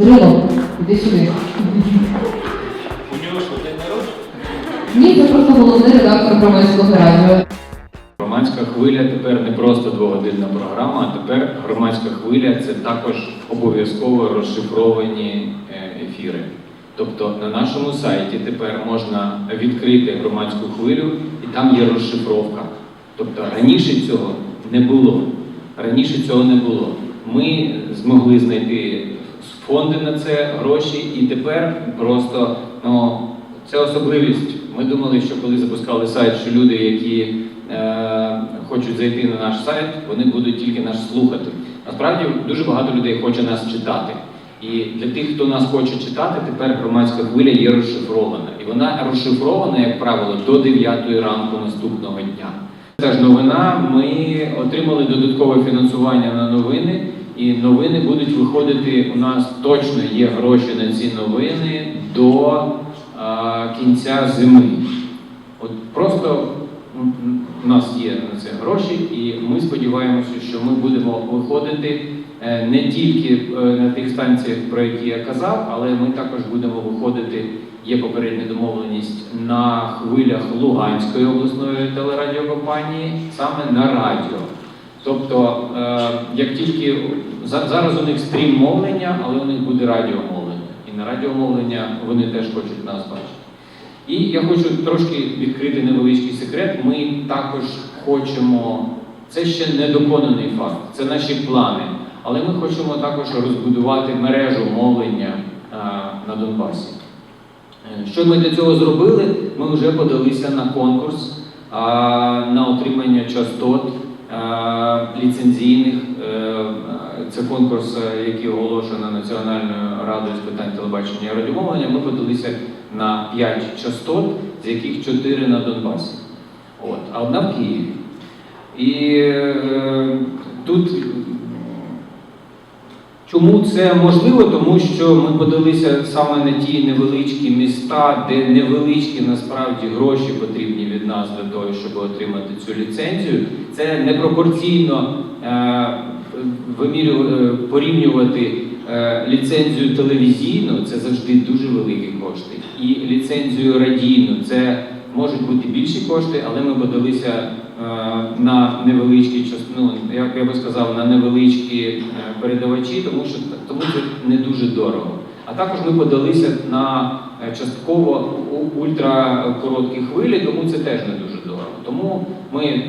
Жило, іди сюди. У нього що день народження? Ні, це просто головний редактор громадського радіо. Громадська хвиля тепер не просто двогодинна програма, а тепер громадська хвиля це також обов'язково розшифровані е, ефіри. Тобто на нашому сайті тепер можна відкрити громадську хвилю, і там є розшифровка. Тобто раніше цього не було. Раніше цього не було. Ми змогли знайти фонди на це гроші, і тепер просто ну, це особливість. Ми думали, що коли запускали сайт, що люди, які е, хочуть зайти на наш сайт, вони будуть тільки нас слухати. Насправді дуже багато людей хоче нас читати. І для тих, хто нас хоче читати, тепер громадська хвиля є розшифрована. І вона розшифрована, як правило, до 9 ранку наступного дня. Це ж новина. Ми отримали додаткове фінансування на новини, і новини будуть виходити. У нас точно є гроші на ці новини до а, кінця зими. От просто у нас є на це гроші, і ми сподіваємося, що ми будемо виходити е, не тільки е, на тих станціях, про які я казав, але ми також будемо виходити. Є попередня домовленість на хвилях Луганської обласної телерадіокомпанії саме на радіо. Тобто, е, як тільки зараз у них стрім мовлення, але у них буде радіомовлення. І на радіомовлення вони теж хочуть нас бачити. І я хочу трошки відкрити невеличкий секрет. Ми також хочемо, це ще не доконаний факт, це наші плани. Але ми хочемо також розбудувати мережу мовлення е, на Донбасі. Е, Що ми для цього зробили? Ми вже подалися на конкурс на отримання частот ліцензійних. Е, Це конкурс, е, який оголошено Національною радою з питань телебачення і радіомовлення. Ми подалися на 5 частот, з яких 4 на Донбасі. От, а одна в Києві. І е, тут Чому це можливо? Тому що ми подалися саме на ті невеличкі міста, де невеличкі насправді гроші потрібні від нас для того, щоб отримати цю ліцензію. Це непропорційно е, е, порівнювати е, ліцензію телевізійну, це завжди дуже великі кошти, і ліцензію радійну це більші кошти, але ми подалися е, на невеличкі ну, як я би сказав, на невеличкі е, передавачі, тому що тому це не дуже дорого. А також ми подалися на е, частково ультракороткі хвилі, тому це теж не дуже дорого. Тому ми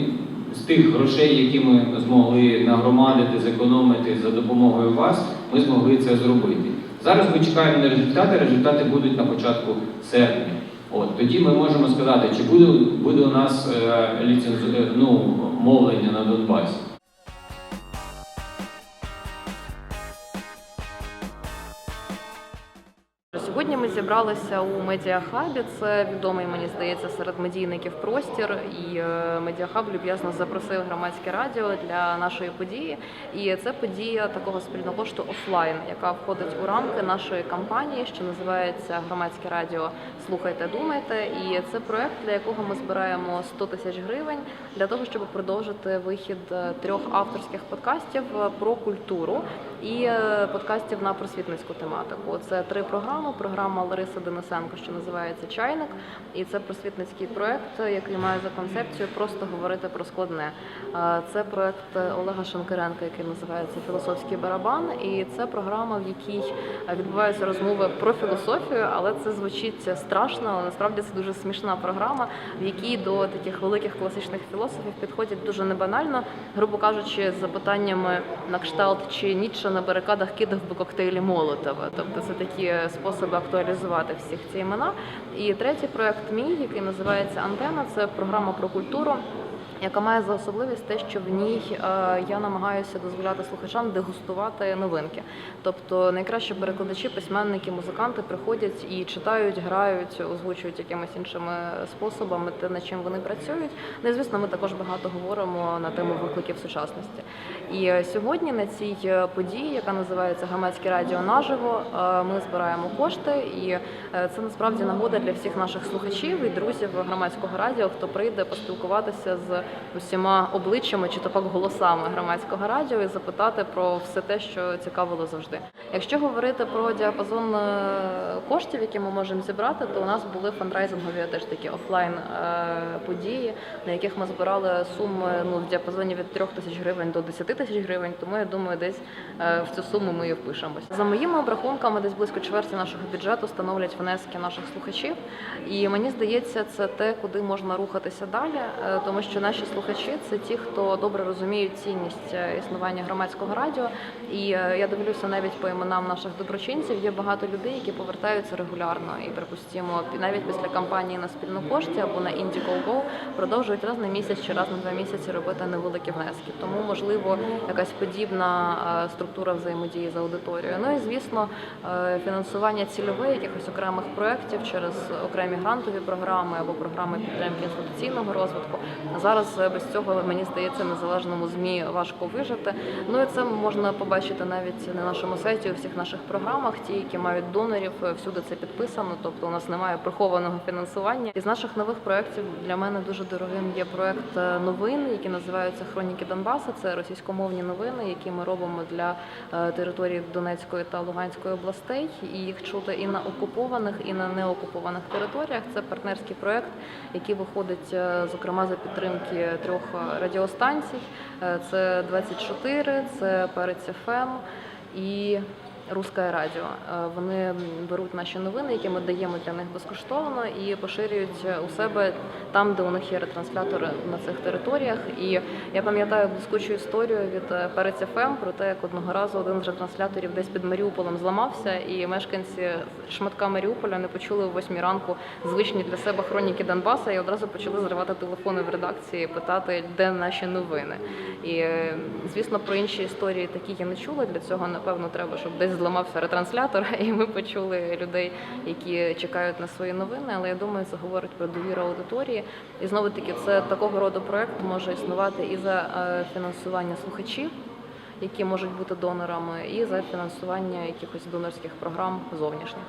з тих грошей, які ми змогли нагромадити, зекономити за допомогою вас, ми змогли це зробити. Зараз ми чекаємо на результати. Результати будуть на початку серпня. От тоді ми можемо сказати, чи буде, буде у нас е, ліцензу, е, ну, мовлення на Донбасі. Ми зібралися у медіахабі. Це відомий, мені здається, серед медійників простір. І е, медіахаб люб'язно запросив громадське радіо для нашої події. І це подія такого спільного кошту офлайн, яка входить у рамки нашої кампанії, що називається Громадське радіо Слухайте, думайте. І це проект, для якого ми збираємо 100 тисяч гривень для того, щоб продовжити вихід е, трьох авторських подкастів е, про культуру і е, подкастів на просвітницьку тематику. Це три програми. Програма Лариси Денисенко, що називається Чайник, і це просвітницький проект, який має за концепцію просто говорити про складне. Е, Це проект Олега Шанкаренка, який називається Філософський барабан, і це програма, в якій відбуваються розмови про філософію, але це звучить страшно. Але насправді це дуже смішна програма, в якій до таких великих класичних філософів підходять дуже небанально, грубо кажучи, з запитаннями на кшталт, чи Ніцше на барикадах кидав би коктейлі Молотова. Тобто це такі способи актуалізувати всіх ці імена. І третій проект мій, який називається Антена, це програма про культуру. Яка має за особливість те, що в ній е, я намагаюся дозволяти слухачам дегустувати новинки. Тобто найкращі перекладачі, письменники, музиканти приходять і читають, грають, озвучують якимись іншими способами те, над чим вони працюють. Ну і звісно, ми також багато говоримо на тему викликів сучасності. І е, сьогодні на цій е, події, яка називається Громадське радіо наживо, ми збираємо кошти, і це насправді нагода для всіх наших слухачів і друзів громадського радіо, хто прийде поспілкуватися з усіма обличчями чи то пак голосами громадського радіо і запитати про все те, що цікавило завжди. Якщо говорити про діапазон е, коштів, які ми можемо зібрати, то у нас були фандрайзингові теж такі офлайн е, події, на яких ми збирали суми ну в діапазоні від 3 тисяч гривень до 10 тисяч гривень. Тому я думаю, десь е, в цю суму ми і впишемось. За моїми обрахунками, десь близько чверті нашого бюджету становлять внески наших слухачів. І мені здається, це те, куди можна рухатися далі, тому що наші слухачі це ті, хто добре розуміють цінність е, існування громадського радіо. І е, я дивлюся навіть по іменам наших доброчинців. Є багато людей, які повертаються регулярно і припустимо, навіть після кампанії на спільну кошті або на Indiegogo продовжують раз на місяць чи раз на два місяці робити невеликі внески. Тому можливо якась подібна е, структура взаємодії з аудиторією. Ну і звісно, фінансування цільове якихось окремих проєктів через окремі грантові програми або програми підтримки інституційного розвитку. Зараз без цього мені здається незалежному змі важко вижити. Ну і це можна побачити навіть на нашому сайті у всіх наших програмах. Ті, які мають донорів, е, всюди це підписано. Тобто у нас немає прихованого фінансування. Із наших нових проєктів для мене дуже дорогим є проєкт е, новин, які називаються Хроніки Донбаса. Це російськомовні новини, які ми робимо для е, території Донецької та Луганської областей. І їх чути і на окупованих, і на неокупованих територіях. Це партнерський проєкт, який виходить е, зокрема за підтримки трьох радіостанцій. Е, Це 24, це Перець ФМ і Русське радіо. Е, Вони беруть наші новини, які ми даємо для них безкоштовно, і поширюють е, у себе там, де у них є ретранслятори на цих територіях. І я пам'ятаю блискучу історію від е, Перець ФМ про те, як одного разу один з ретрансляторів десь під Маріуполем зламався, і мешканці шматка Маріуполя не почули о 8 ранку звичні для себе хроніки Донбаса і одразу почали зривати телефони в редакції, питати, де наші новини. І звісно, про інші історії такі я не чула. Для цього напевно треба, щоб десь зламався ретранслятор, і ми почули людей, які чекають на свої новини. Але я думаю, це говорить про довіру аудиторії. І знову таки, це такого роду проект може існувати і за е, фінансування слухачів. Які можуть бути донорами, і за фінансування якихось донорських програм зовнішніх.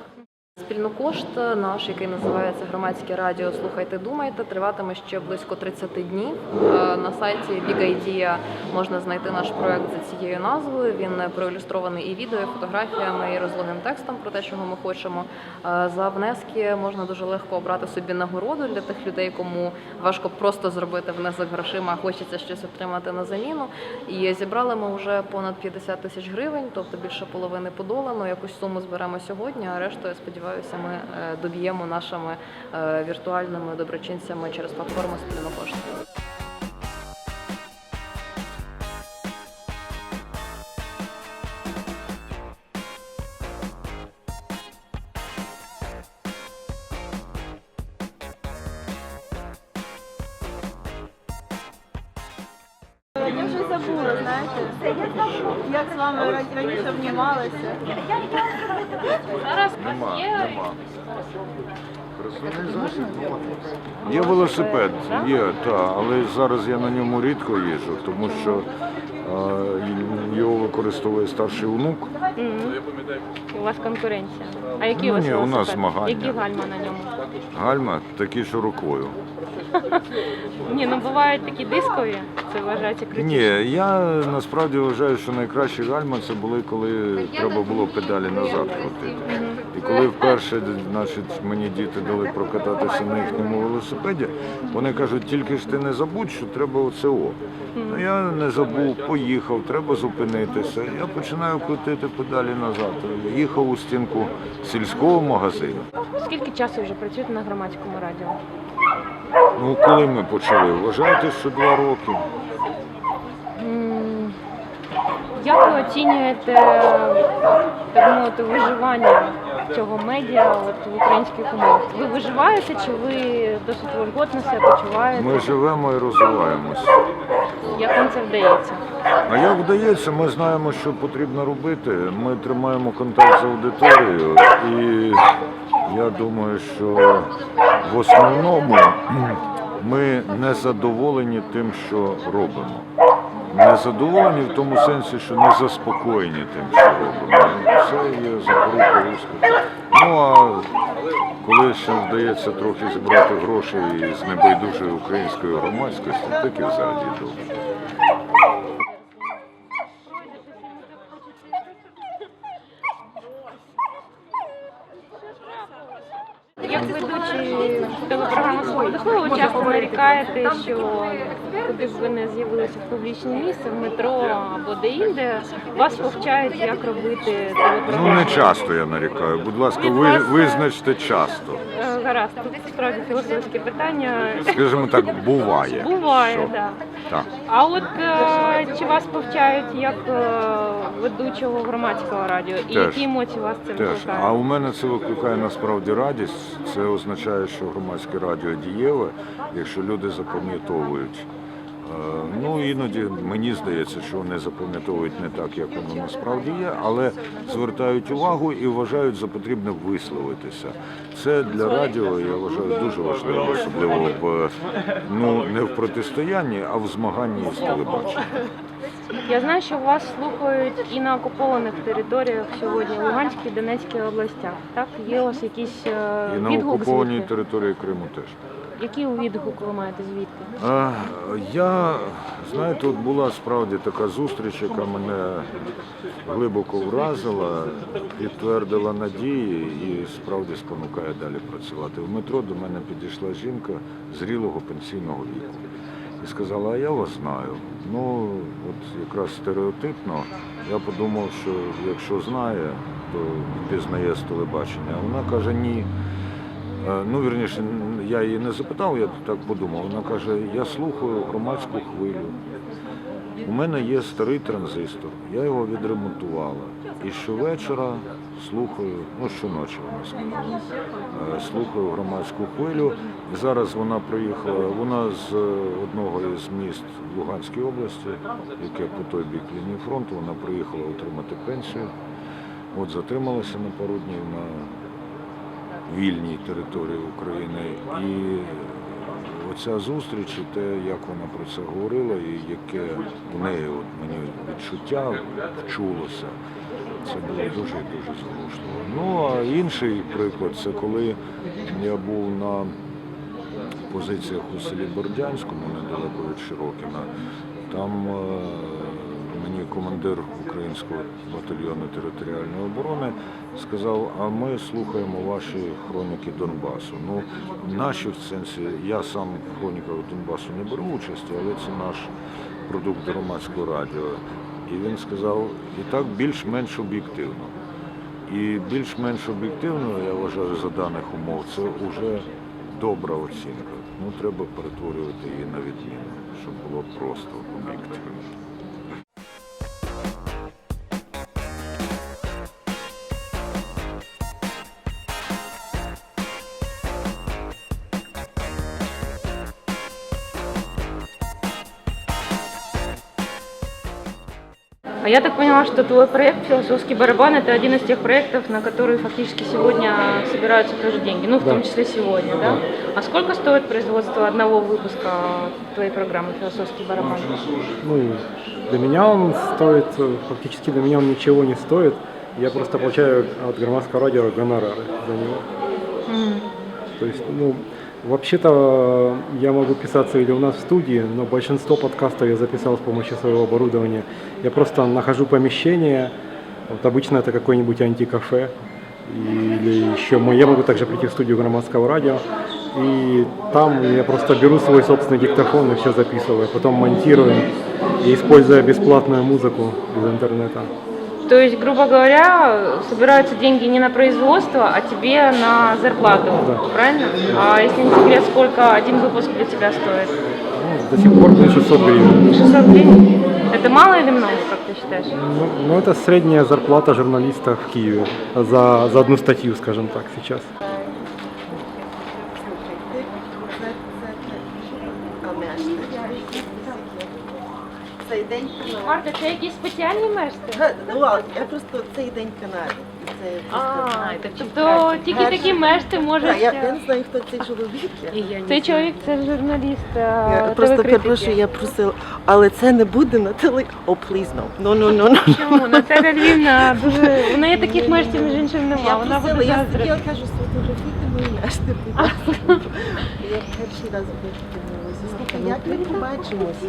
Спільнокошт наш, який називається Громадське радіо Слухайте, думайте, триватиме ще близько 30 днів. Е, На сайті Big Idea можна знайти наш проект за цією назвою. Він проілюстрований і відео, і фотографіями, і розлогим текстом про те, чого ми хочемо. Е, За внески можна дуже легко обрати собі нагороду для тих людей, кому важко просто зробити внесок грошима, а хочеться щось отримати на заміну. І зібрали ми вже понад 50 тисяч гривень, тобто більше половини подолано. Якусь суму зберемо сьогодні, а решту, я сподіваюся, ми е, доб'ємо нашими е, віртуальними доброчинцями через платформу спільнокошти. Забула, знаєте, як з вами ра- раніше обнімалися. Нема, нема. Є велосипед, є, та, але зараз я на ньому рідко їжджу, тому що е, його використовує старший внук. У вас конкуренція. А які Ну, у вас ні, у нас велосипед? змагання. Які гальма на ньому? Гальма такі, що рукою. Ні, ну бувають такі дискові, це вважається критично. Ні, я насправді вважаю, що найкращі гальма це були, коли треба було педалі назад крутити. І коли вперше значить, мені діти дали прокататися на їхньому велосипеді, вони кажуть, тільки ж ти не забудь, що треба оце о. Ну я не забув, поїхав, треба зупинитися. Я починаю крутити педалі назад. Їхав у стінку сільського магазину. Скільки часу вже працюєте на громадському радіо? Ну, коли ми почали? Вважаєте, що два роки. М, Як ви оцінюєте так мовити, виживання цього медіа от, в українських умовах? Ви виживаєте чи ви досить вольготно себе почуваєте? Ми живемо і розвиваємося. Як вам це вдається? А як вдається, ми знаємо, що потрібно робити. Ми тримаємо контакт з аудиторією, і я думаю, що в основному ми не задоволені тим, що робимо. не задоволені в тому сенсі, що не заспокоєні тим, що робимо. Це є запорука успіху. Ну а коли ще вдається трохи зібрати грошей з небайдужої української громадськості, так і взагалі добре. Як ведучий телепрограми «Свобода слова» ви часто нарікаєте, що куди б ви не з'явилися в публічне місце, в метро або де-інде, вас повчають, як робити Ну телепрограму. не часто я нарікаю. Будь ласка, ви визначте часто. Гаразд, тут справді філософське питання. Скажімо так, буває. Буває, що- да. Так. А от е, чи вас повчають як е, ведучого громадського радіо? І Теж. які емоції вас це Теж. викликає? А у мене це викликає насправді радість. Це означає, що громадське радіо дієве, якщо люди запам'ятовують. Е, Ну іноді мені здається, що вони запам'ятовують не так, як воно насправді є, але звертають увагу і вважають за потрібне висловитися. Це для радіо я вважаю дуже важливо, особливо в ну не в протистоянні, а в змаганні з телебаченням. Я знаю, що вас слухають і на окупованих територіях сьогодні, Луганській, Донецькій областях. Так, є у вас якийсь е, І на окупованій території Криму теж. Який відгук ви маєте звідти? А, Я, знаєте, от була справді така зустріч, яка мене глибоко вразила, підтвердила надії і справді спонукає далі працювати. В метро до мене підійшла жінка зрілого пенсійного віку і сказала, а я вас знаю. Ну, от якраз стереотипно, я подумав, що якщо знає, то пізнає з телебачення. Вона каже, ні. Е, Ну, вірніше, я її не запитав, я так подумав. Вона каже, я слухаю громадську хвилю. У мене є старий транзистор, я його відремонтувала. І щовечора слухаю, ну щоночі вона сказала, е, слухаю громадську хвилю. Зараз вона приїхала, вона з е, одного із міст в Луганській області, яке по той бік лінії фронту, вона приїхала отримати пенсію. От затрималася на пару днів на вільній території України. І оця зустріч, і те, як вона про це говорила, і яке в неї от мені відчуття вчулося, це було дуже дуже зворушливо. Ну а інший приклад це коли я був на позиціях у селі Бордянському, недалеко від Широкіна. Там е, мені командир українського батальйону територіальної оборони сказав, а ми слухаємо ваші хроніки Донбасу. Ну, наші в сенсі, я сам в хроніках Донбасу не беру участі, але це наш продукт громадського радіо. І він сказав, і так більш-менш об'єктивно. І більш-менш об'єктивно, я вважаю, за даних умов, це вже добра оцінка. Ну, треба перетворювати її на відміну, щоб було просто об'єктивно. А я так поняла, что твой проект «Философский барабан» — это один из тех проектов, на которые фактически сегодня собираются тоже деньги, ну, в том числе сегодня, да? А сколько стоит производство одного выпуска твоей программы «Философский барабан»? Ну, для меня он стоит, фактически для меня он ничего не стоит. Я просто получаю от громадского радио гонорары за него. Мгм. То есть, ну, вообще-то я могу писаться или у нас в студии, но большинство подкастов я записал с помощью своего оборудования. Я просто нахожу помещение, вот обычно это какое-нибудь антикафе, или еще мо- я могу также прийти в студию громадского радио, и там я просто беру свой собственный диктофон и все записываю, потом монтирую, и используя бесплатную музыку из интернета. То есть, грубо говоря, собираются деньги не на производство, а тебе на зарплату, Да. правильно? А если не секрет, сколько один выпуск для тебя стоит? Ну, до сих пор мне 600 гривен. 600 гривен? Это мало или много, как ты считаешь? Ну, ну, это средняя зарплата журналиста в Киеве за, за одну статью, скажем так, сейчас. День Канади. Марта, це якісь спеціальні мешти? Ну, а я просто цей день Канади. Це просто, А, тобто тільки такі мешти можуть. Я, я не знаю, хто цей чоловік. Цей чоловік це журналіст. е, Я просто перепрошую, я просила, але це не буде на теле. О, пліз, no. No, no, no, no. Чому? Наталя Львівна дуже. У неї таких мештів, між іншим, нема. Я Вона просила, буде я кажу, сфотографійте мої мешти, будь ласка. Я перший раз бачу. Слухай, як ми побачимося?